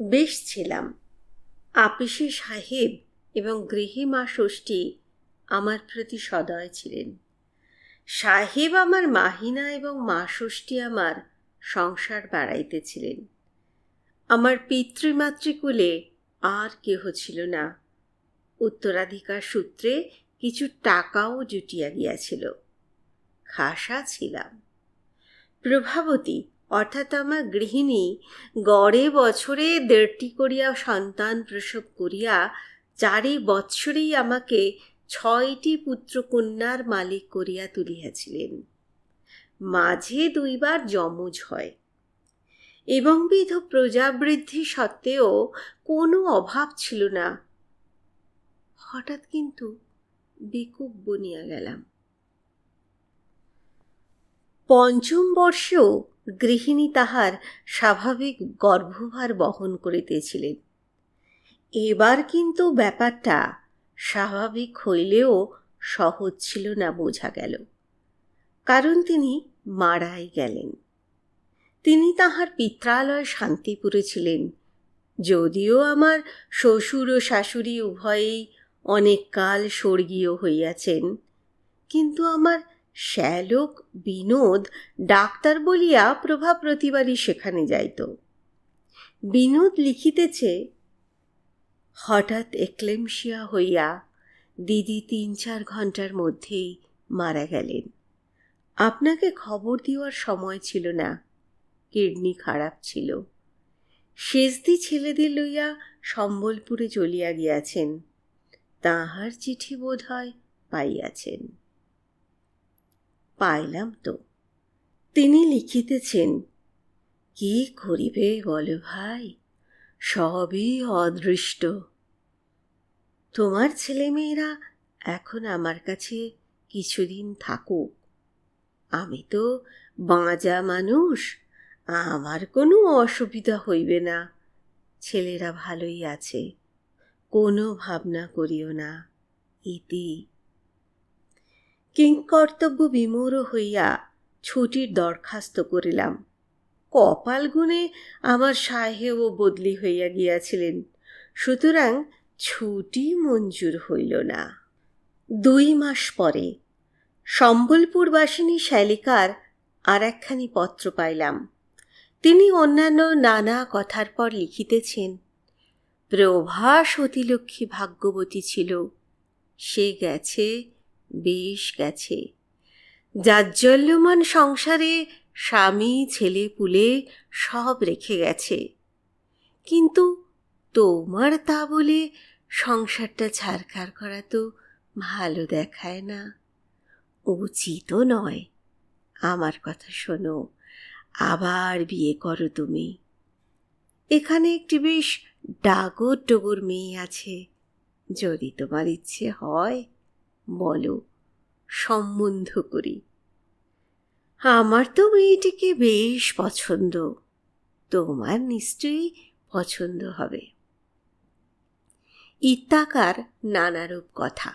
বেশ ছিলাম। আপিসি সাহেব এবং গৃহী মা ষষ্ঠী আমার প্রতি সদয় ছিলেন। সাহেব আমার মাহিনা এবং মা ষষ্ঠী আমার সংসার বাড়াইতেছিলেন। আমার পিতৃমাতৃকুলে আর কেহ ছিল না। উত্তরাধিকার সূত্রে কিছু টাকাও জুটিয়া গিয়াছিল। খাসা ছিলাম। প্রভাবতী অর্থাৎ আমার গৃহিণী গড়ে বছরে দেড়টি করিয়া সন্তান প্রসব করিয়া চারি বৎসরেই আমাকে ছয়টি পুত্রকন্যার মালিক করিয়া তুলিয়াছিলেন। মাঝে দুইবার যমজ হয়। এবং বিধ প্রজাবৃদ্ধি সত্ত্বেও কোনো অভাব ছিল না। হঠাৎ কিন্তু বেকুব বনিয়া গেলাম। পঞ্চম বর্ষেও গৃহিণী তাহার স্বাভাবিক গর্ভভার বহন করিতেছিলেন। এবার কিন্তু ব্যাপারটা স্বাভাবিক হইলেও সহজ ছিল না বোঝা গেল। কারণ তিনি মারাই গেলেন। তিনি তাহার পিত্রালয় শান্তিপুরে ছিলেন। যদিও আমার শ্বশুর ও শাশুড়ি উভয়েই অনেক কাল স্বর্গীয় হইয়াছেন, কিন্তু আমার শ্যালক, বিনোদ, ডাক্তার বলিয়া প্রভা প্রতিবারই সেখানে যাইত। বিনোদ লিখিতেছে, হঠাৎ একলেমশিয়া হইয়া দিদি তিন চার ঘণ্টার মধ্যেই মারা গেলেন। আপনাকে খবর দেওয়ার সময় ছিল না, কিডনি খারাপ ছিল। শেষদি ছেলেদের লইয়া সম্বলপুরে চলিয়া গিয়াছেন, তাহার চিঠি বোধ হয় পাইয়াছেন। পাইলাম তো। তিনি লিখিতেছেন, কি করিবে বল ভাই? সবই অদৃষ্ট। তোমার ছেলেমেয়েরা এখন আমার কাছে কিছুদিন থাকুক। আমি তো বাঁজা মানুষ, আমার কোনো অসুবিধা হইবে না। ছেলেরা ভালোই আছে, কোনো ভাবনা করিও না। ইতি কিংকর্তব্য বিমূঢ় হইয়া ছুটির দরখাস্ত করিলাম। কপাল গুণে আমার সাহেবও বদলি হইয়া গিয়াছিলেন, সুতরাং ছুটি মঞ্জুর হইল না। দুই মাস পরে সম্বলপুরবাসিনী শ্যালিকার আর একখানি পত্র পাইলাম। তিনি অন্যান্য নানা কথার পর লিখিতেছেন প্রভা সতীলক্ষ্মী ভাগ্যবতী ছিল, সে গেছে বেশ গেছে। জাজ্জল্যমান সংসারে স্বামী, ছেলে, পুলে সব রেখে গেছে। কিন্তু তোমার তা বলে সংসারটা ছাড়খাড় করা তো ভালো দেখায় না। উচিতও নয়। আমার কথা শোনো, আবার বিয়ে করো তুমি। এখানে একটি বেশ ডাগর ডগর মেয়ে আছে। যদি তোমার ইচ্ছে হয় বলো, সম্বন্ধ করি। আমার তো মেয়েটিকে বেশ পছন্দ। তোমার নিশ্চয়ই পছন্দ হবে। ইত্যাকার নানারূপ কথা।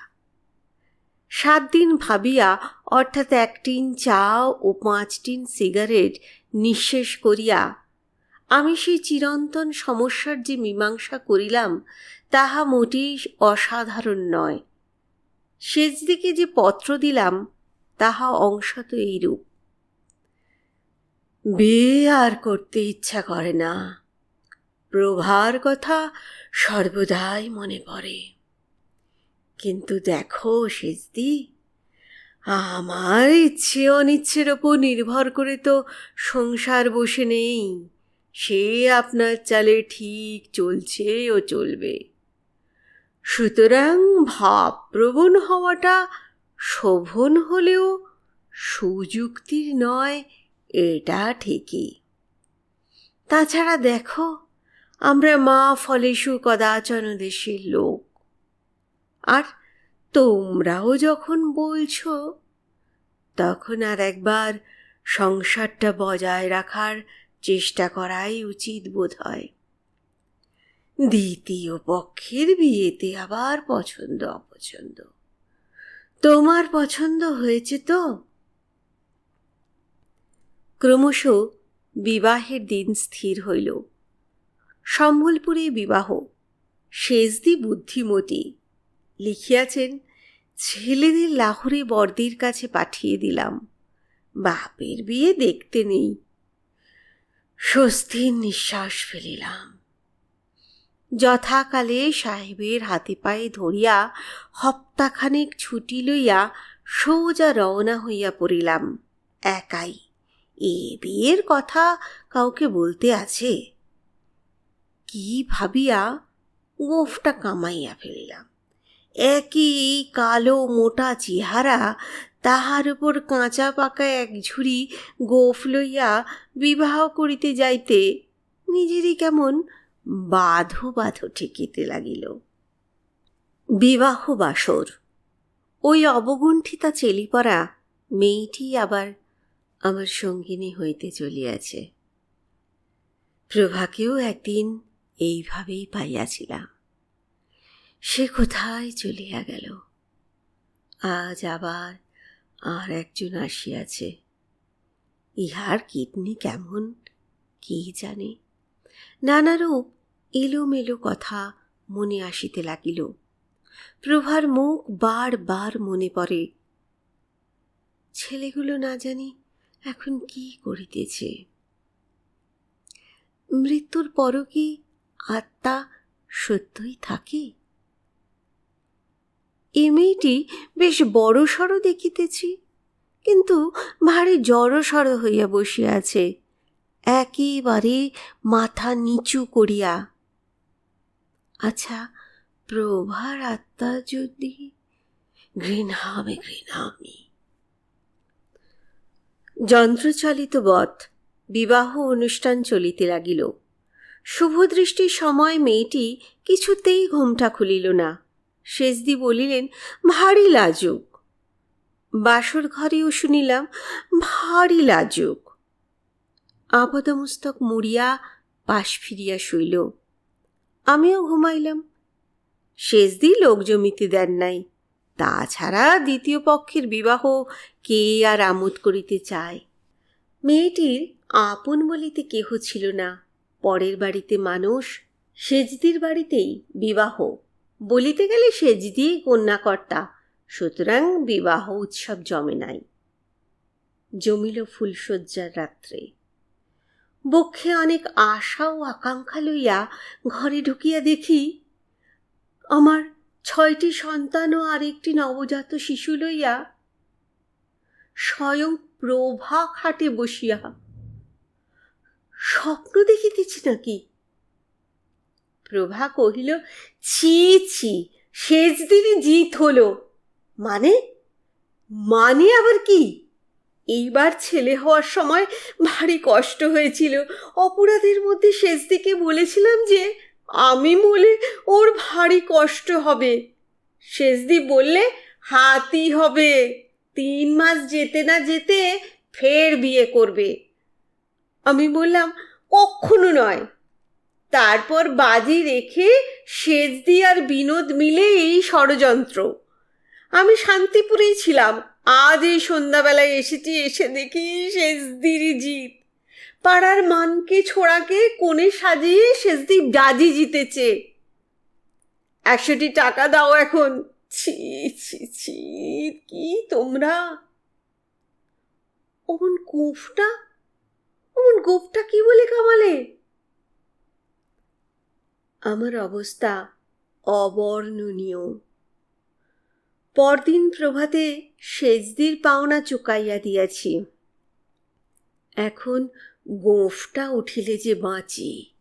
সাত দিন ভাবিয়া অর্থাৎ এক টিন চা ও পাঁচ টিন সিগারেট নিঃশেষ করিয়া আমি সেই চিরন্তন সমস্যার যে মীমাংসা করিলাম, তাহা মোটেই অসাধারণ নয়। শেষ দিকে যে পত্র দিলাম, তাহা অংশত এইরূপ। বিয়ে আর করতে ইচ্ছা করে না। প্রভার কথা সর্বদাই মনে পড়ে। কিন্তু দেখো শেষদি আমার ইচ্ছে অনিচ্ছের ওপর নির্ভর করে তো সংসার বসে নেই। সে আপনার চালে ঠিক চলছে ও চলবে। সুতরাং ভাবপ্রবণ হওয়াটা শোভন হলেও সুযুক্তির নয়, এটা ঠিকই। তাছাড়া দেখো, আমরা মা ফলেশু কদাচন দেশের লোক। আর তোমরাও যখন বলছো, তখন আর একবার সংসারটা বজায় রাখার চেষ্টা করাই উচিত বোধ হয় দ্বিতীয় পক্ষের বিয়েতে আবার পছন্দ অপছন্দ। তোমার পছন্দ হয়েছে তো? ক্রমশ বিবাহের দিন স্থির হইল। সম্বলপুরে বিবাহ শেষদি বুদ্ধিমতী লিখিয়াছেন, ছেলেদের লাহোরে বর্দির কাছে পাঠিয়ে দিলাম। বাপের বিয়ে দেখতে নেই। স্বস্তির নিঃশ্বাস ফেলিলাম। যথাকালে সাহেবের হাতে পায়ে ধরিয়া হপ্তাখানেক ছুটি লইয়া সোজা রওনা হইয়া পড়িলাম। একাই। এ বিয়ের কথা কাউকে বলতে আছে? কি ভাবিয়া গোফটা কামাইয়া ফেলিলাম। একই কালো মোটা চেহারা, তাহার উপর কাঁচা পাকা এক ঝুড়ি গোফ লইয়া বিবাহ করিতে যাইতে নিজেরই কেমন বাধো বাধো ঠেকিতে লাগিল। বিবাহ বাসর। ওই অবগুণ্ঠিতা চেলিপরা মেয়েটি আবার আমার সঙ্গিনী হইতে চলিয়াছে। প্রভাকেও একদিন এইভাবেই পাইয়াছিলাম। সে কোথায় চলিয়া গেল? আজ আবার আর একজন আসিয়াছে। ইহার কিডনি কেমন, কি জানে? নানারূপ এলোমেলো কথা মনে আসিতে লাগিল। প্রভার মুখ বার বার মনে পড়ে। ছেলেগুলো না জানি এখন কি করিতেছে। মৃত্যুর পরও কি আত্মা সত্যই থাকে? এ মেয়েটি বেশ বড় সড়ো দেখিতেছি, কিন্তু ভারী জড়সড় হইয়া বসিয়াছে একেবারে মাথা নিচু করিয়া। আচ্ছা প্রভার আত্মা যদি ঘৃণামে ঘৃণামি। যন্ত্রচালিত বধ, বিবাহ অনুষ্ঠান চলিতে লাগিল। শুভদৃষ্টির সময় মেয়েটি কিছুতেই ঘোমটা খুলিল না। শেষদি বলিলেন, ভারী লাজুক। বাসর ঘরেও শুনিলাম, ভারী লাজুক। আপদমস্তক মুড়িয়া পাশ ফিরিয়া শুইল। আমিও ঘুমাইলাম। শেষদি লোক জমিতে দেন নাই। তাছাড়া দ্বিতীয় পক্ষের বিবাহ কে আর আমোদ করিতে চায়? মেয়েটির আপন বলিতে কেহ ছিল না। পরের বাড়িতে মানুষ, সেজদির বাড়িতেই বিবাহ। বলিতে গেলে সেজদি কন্যাকর্তা, সুতরাং বিবাহ উৎসব জমে নাই। জমিল ফুলশয্যার রাত্রে। বক্ষে অনেক আশা ও আকাঙ্ক্ষা লইয়া ঘরে ঢুকিয়া দেখি আমার ছয়টি সন্তান ও আরেকটি নবজাত শিশু লইয়া স্বয়ং প্রভা খাটে বসিয়া। স্বপ্ন দেখিতেছি নাকি? প্রভা কহিল, ছি ছি, শেষ দিনই জিত হলো। মানে? মানে আবার কি? এইবার ছেলে হওয়ার সময় ভারী কষ্ট হয়েছিল। অপরাধের মধ্যে শেষ দিকে বলেছিলাম যে, আমি বলে ওর ভারী কষ্ট হবে। শেষদি বললে হাতি হবে। তিন মাস যেতে না যেতে ফের বিয়ে করবে। আমি বললাম, কখনো নয়। তারপর বাজি রেখে শেষদি আর বিনোদ মিলে এই ষড়যন্ত্র। আমি শান্তিপুরেই ছিলাম। আজ এই সন্ধ্যাবেলায় এসেছি, এসে দেখি শেষদিরই জিত পাড়ার মানকে ছোড়াকে কোণে সাজিয়ে শেষদি বাজি জিতেছে। একশোটি টাকা দাও এখন। ছি ছি ছি, কি তোমরা? অমন গোফটা? অমন গোফটা কি বলে কামালে? আমার অবস্থা অবর্ণনীয়। পরদিন প্রভাতে সেজদির পাওনা চুকাইয়া দিয়াছি। এখন গোঁফটা উঠিলে যে বাঁচি।